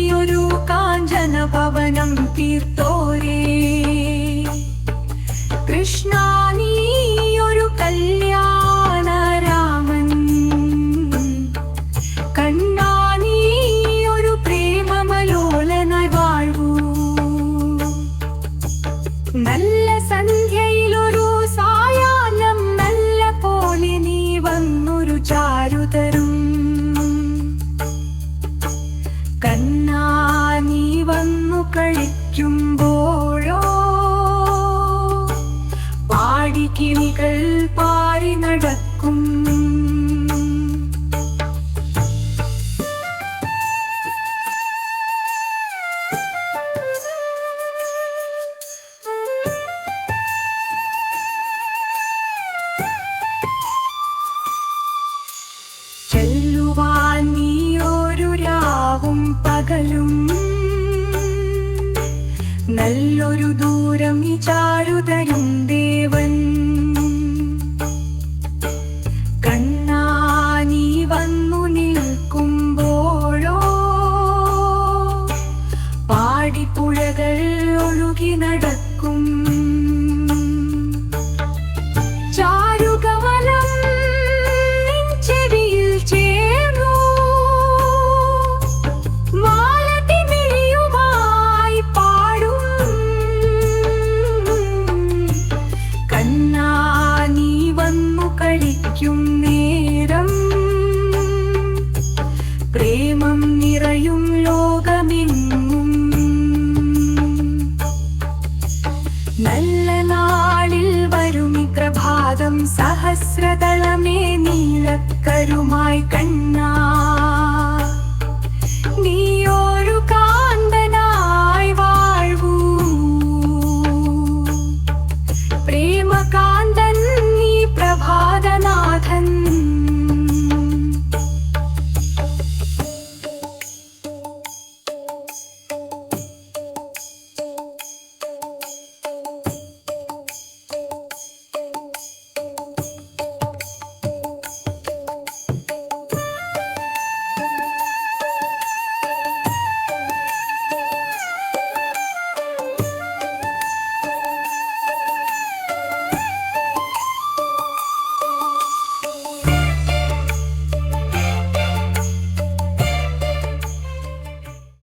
ഭക്തിയൊരു കാഞ്ചന പവനം തീർത്തോരേ. കൃഷ്ണ നീയൊരു വന്നു കളിക്കുമ്പോഴോ പാടിക്കിളികൾ പാറി നടക്കും. ചെല്ലുവാൻ പകലും. നല്ലൊരു ദൂരം ഈ ചാരുതരും ദേവൻ. കണ്ണാ നീ വന്നു ഒഴുകി നടക്കും. സഹസ്രതലമേ നീലക്കരുമായി കണ്ണ. നീ